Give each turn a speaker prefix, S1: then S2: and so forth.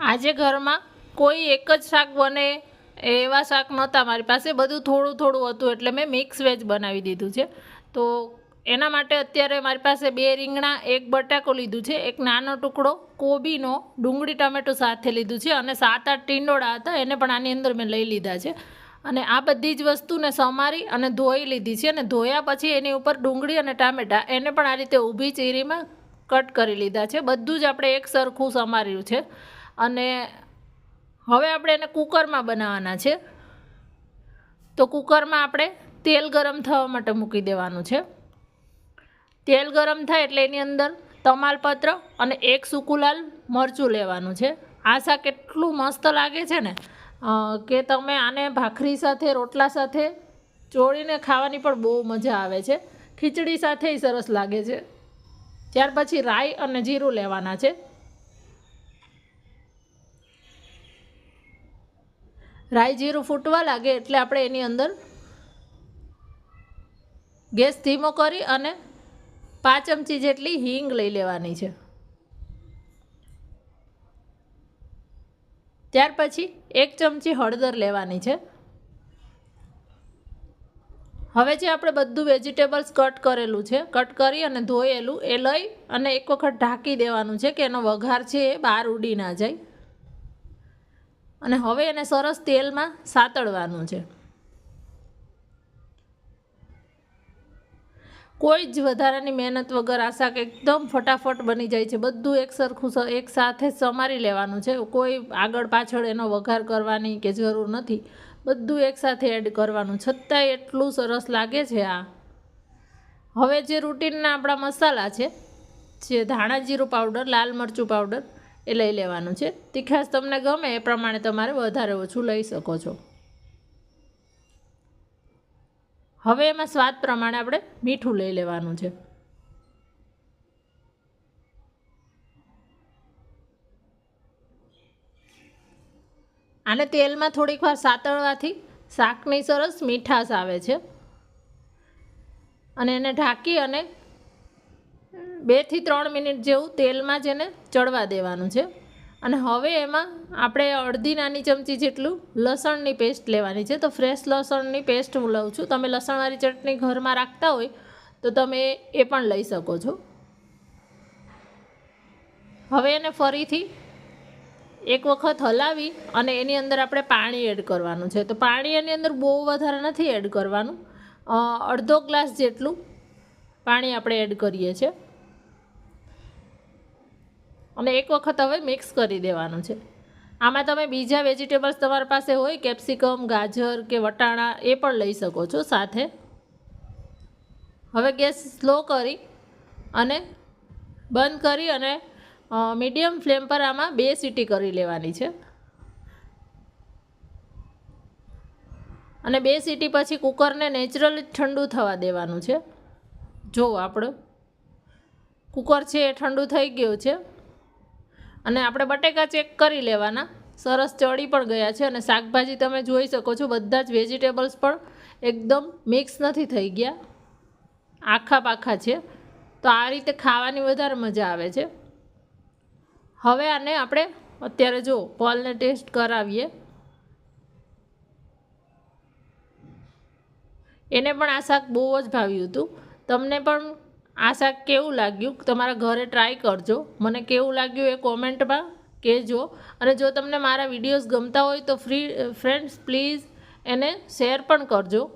S1: આજે ઘરમાં કોઈ એક જ શાક બને એવા શાક નહોતા. મારી પાસે બધું થોડું થોડું હતું એટલે મેં મિક્સ વેજ બનાવી દીધું છે. તો એના માટે અત્યારે મારી પાસે બે રીંગણા, એક બટાકો લીધું છે, એક નાનો ટુકડો કોબીનો ડુંગળી ટમેટો સાથે લીધું છે અને સાત આઠ ટીંડોળા હતા, એને પણ આની અંદર મેં લઈ લીધા છે. અને આ બધી જ વસ્તુને સમારી અને ધોઈ લીધી છે અને ધોયા પછી એની ઉપર ડુંગળી અને ટામેટાં એને પણ આ રીતે ઊભી ચીરીમાં કટ કરી લીધા છે. બધું જ આપણે એક સરખું સમાર્યું છે. અને હવે આપણે એને કુકરમાં બનાવવાના છે. તો કુકરમાં આપણે તેલ ગરમ થવા માટે મૂકી દેવાનું છે. તેલ ગરમ થાય એટલે એની અંદર તમાલપત્ર અને એક સૂકું લાલ મરચું લેવાનું છે. આ શાક એટલું મસ્ત લાગે છે ને? કે તમે આને ભાખરી સાથે, રોટલા સાથે ચોળીને ખાવાની પણ બહુ મજા આવે છે. ખીચડી સાથે સરસ લાગે છે. ત્યાર પછી રાઈ અને જીરું લેવાના છે. રાઈ જીરું ફૂટવા લાગે એટલે આપણે એની અંદર ગેસ ધીમો કરી અને પાંચ ચમચી જેટલી હિંગ લઈ લેવાની છે. ત્યાર પછી એક ચમચી હળદર લેવાની છે. હવે જે આપણે બધું વેજીટેબલ્સ કટ કરેલું છે, કટ કરી અને ધોયેલું, એ લઈ અને એક વખત ઢાંકી દેવાનું છે કે એનો વઘાર છે એ બહાર ઉડી ના જાય. અને હવે એને સરસ તેલમાં સાતળવાનું છે. કોઈ જ વધારાની મહેનત વગર આ શાક એકદમ ફટાફટ બની જાય છે. બધું એક સરખું એક સાથે સમારી લેવાનું છે. કોઈ આગળ પાછળ એનો વઘાર કરવાની કે જરૂર નથી. બધું એકસાથે એડ કરવાનું. છતાંય એટલું સરસ લાગે છે આ. હવે જે રૂટીનના આપણા મસાલા છે, જે ધાણા જીરું પાવડર લાલ મરચું પાવડર એ લઈ લેવાનું છે. તીખાશ તમને ગમે એ પ્રમાણે તમારે વધારે ઓછું લઈ શકો છો. હવે એમાં સ્વાદ પ્રમાણે આપણે મીઠું લઈ લેવાનું છે. આને તેલમાં થોડીક વાર સાતળવાથી શાકની સરસ મીઠાશ આવે છે. અને એને ઢાંકી અને બેથી ત્રણ મિનિટ જેવું તેલમાં જ એને ચડવા દેવાનું છે. અને હવે એમાં આપણે અડધી નાની ચમચી જેટલું લસણની પેસ્ટ લેવાની છે. તો ફ્રેશ લસણની પેસ્ટ હું લઉં છું. તમે લસણવાળી ચટણી ઘરમાં રાખતા હોય તો તમે એ પણ લઈ શકો છો. હવે એને ફરીથી એક વખત હલાવી અને એની અંદર આપણે પાણી એડ કરવાનું છે. તો પાણી એની અંદર બહુ વધારે નથી એડ કરવાનું. અડધો ગ્લાસ જેટલું પાણી આપણે એડ કરીએ છીએ. અને એક વખત હવે મિક્સ કરી દેવાનું છે. આમાં તમે બીજા વેજીટેબલ્સ તમારી પાસે હોય કેપ્સિકમ ગાજર કે વટાણા, એ પણ લઈ શકો છો સાથે. હવે ગેસ સ્લો કરી અને બંધ કરી અને મીડિયમ ફ્લેમ પર આમાં બે સીટી કરી લેવાની છે. અને બે સીટી પછી કુકરને નેચરલી ઠંડુ થવા દેવાનું છે. જો આપણું કુકર છે એ ઠંડુ થઈ ગયું છે. અને આપણે બટેકા ચેક કરી લેવાના. સરસ ચડી પણ ગયા છે અને શાકભાજી તમે જોઈ શકો છો, બધા જ વેજીટેબલ્સ પણ એકદમ મિક્સ નથી થઈ ગયા. આખા પાખા છે. તો આ રીતે ખાવાની વધારે મજા આવે છે. હવે આને આપણે અત્યારે જો પોલને ટેસ્ટ કરાવીએ. એને પણ આ શાક બહુ જ ભાવ્યું હતું. તમને પણ આ શાક કેવું લાગ્યું? તમારા ઘરે ટ્રાય કરજો. મને કેવું લાગ્યું એ કોમેન્ટમાં કહેજો. અને જો તમને મારા વિડીયોઝ ગમતા હોય તો ફ્રી ફ્રેન્ડ્સ પ્લીઝ એને શેર પણ કરજો.